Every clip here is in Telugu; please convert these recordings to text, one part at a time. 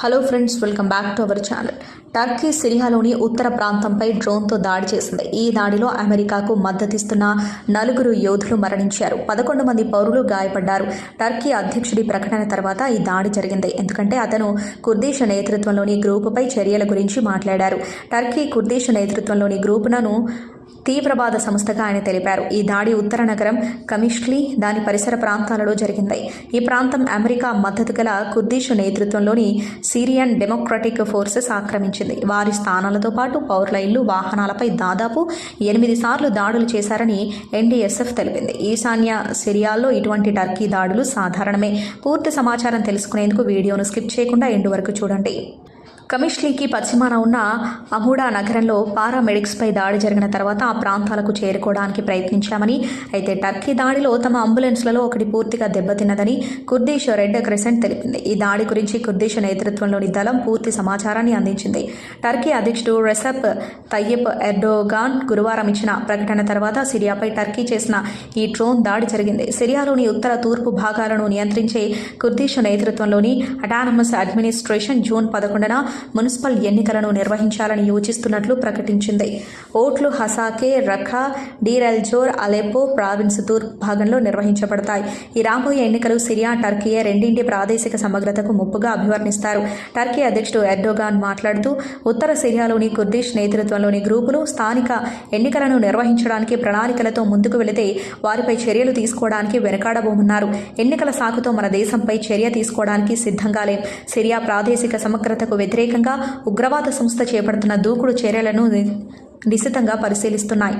Hello friends welcome back to our channel Turkey సిరియాలోని ఉత్తర ప్రాంతంపై డ్రోన్తో దాడి చేసింది. ఈ దాడిలో అమెరికాకు మద్దతిస్తున్న నలుగురు యోధులు మరణించారు. పదకొండు మంది పౌరులు గాయపడ్డారు. టర్కీ అధ్యక్షుడి ప్రకటన తర్వాత ఈ దాడి జరిగింది. ఎందుకంటే అతను కుర్దీష్ నేతృత్వంలోని గ్రూపుపై చర్యల గురించి మాట్లాడారు. టర్కీ కుర్దీష్ నేతృత్వంలోని గ్రూపులను తీవ్రవాద సంస్థగా ఆయన తెలిపారు. ఈ దాడి ఉత్తర నగరం కమిష్లీ దాని పరిసర ప్రాంతాలలో జరిగింది. ఈ ప్రాంతం అమెరికా మద్దతు గల కుర్దిష్ నేతృత్వంలోని సిరియన్ డెమోక్రటిక్ ఫోర్సెస్ ఆక్రమించింది. వారి స్థానాలతో పాటు పౌరుల ఇల్లు వాహనాలపై దాదాపు ఎనిమిది సార్లు దాడులు చేశారని ఎన్డీఎస్ఎఫ్ తెలిపింది. ఈశాన్య సిరియాల్లో ఇటువంటి టర్కీ దాడులు సాధారణమే. పూర్తి సమాచారం తెలుసుకునేందుకు వీడియోను స్కిప్ చేయకుండా ఎండు వరకు చూడండి. కమిష్లీకి పశ్చిమాన ఉన్న అమూడా నగరంలో పారామెడిక్స్పై దాడి జరిగిన తర్వాత ఆ ప్రాంతాలకు చేరుకోవడానికి ప్రయత్నించామని అయితే టర్కీ దాడిలో తమ అంబులెన్స్లలో ఒకటి పూర్తిగా దెబ్బతిన్నదని కుర్దీష్ రెడ్ క్రెసెంట్ తెలిపింది. ఈ దాడి గురించి కుర్దీష్ నేతృత్వంలోని దళం పూర్తి సమాచారాన్ని అందించింది. టర్కీ అధ్యక్షుడు రెసప్ తయ్యప్ ఎర్డోగాన్ గురువారం ఇచ్చిన ప్రకటన తర్వాత సిరియాపై టర్కీ చేసిన ఈ డ్రోన్ దాడి జరిగింది. సిరియాలోని ఉత్తర తూర్పు భాగాలను నియంత్రించే కుర్దీష్ నేతృత్వంలోని అటానమస్ అడ్మినిస్ట్రేషన్ జూన్ పదకొండున మున్సిపల్ ఎన్నికలను నిర్వహించాలని యోచిస్తున్నట్లు ప్రకటించింది. ఓట్లు హసాకే రఖా డీరెల్జోర్ అలెపో ప్రావిన్స్ తూర్ భాగంలో నిర్వహించబడతాయి. ఈ రాబోయే ఎన్నికలు సిరియా టర్కీయే రెండింటి ప్రాదేశిక సమగ్రతకు ముప్పుగా అభివర్ణిస్తారు. టర్కీ అధ్యక్షుడు ఎర్డోగాన్ మాట్లాడుతూ ఉత్తర సిరియాలోని కుర్దిష్ నేతృత్వంలోని గ్రూపులు స్థానిక ఎన్నికలను నిర్వహించడానికి ప్రణాళికలతో ముందుకు వెళితే వారిపై చర్యలు తీసుకోవడానికి వెనకాడబోమన్నారు. ఎన్నికల సాకుతో మన దేశంపై చర్య తీసుకోవడానికి సిద్ధంగా లేం సిరియా ప్రాదేశిక సమగ్రతకు వ్యతిరేకంగా ఉగ్రవాద సంస్థ చేపడుతున్న దూకుడు చర్యలను నిశితంగా పరిశీలిస్తున్నాయి.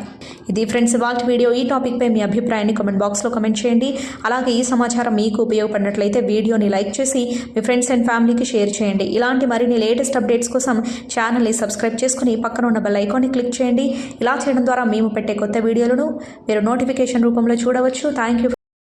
ఇది ఫ్రెండ్స్ వాల్ట్ వీడియో. ఈ టాపిక్పై మీ అభిప్రాయాన్ని కమెంట్ బాక్స్లో కమెంట్ చేయండి. అలాగే ఈ సమాచారం మీకు ఉపయోగపడినట్లయితే వీడియోని లైక్ చేసి మీ ఫ్రెండ్స్ అండ్ ఫ్యామిలీకి షేర్ చేయండి. ఇలాంటి మరిన్ని లేటెస్ట్ అప్డేట్స్ కోసం ఛానల్ని సబ్స్క్రైబ్ చేసుకుని పక్కన ఉన్న బెల్ ఐకాన్ని క్లిక్ చేయండి. ఇలా చేయడం ద్వారా మేము పెట్టే కొత్త వీడియోలను మీరు నోటిఫికేషన్ రూపంలో చూడవచ్చు. Thank you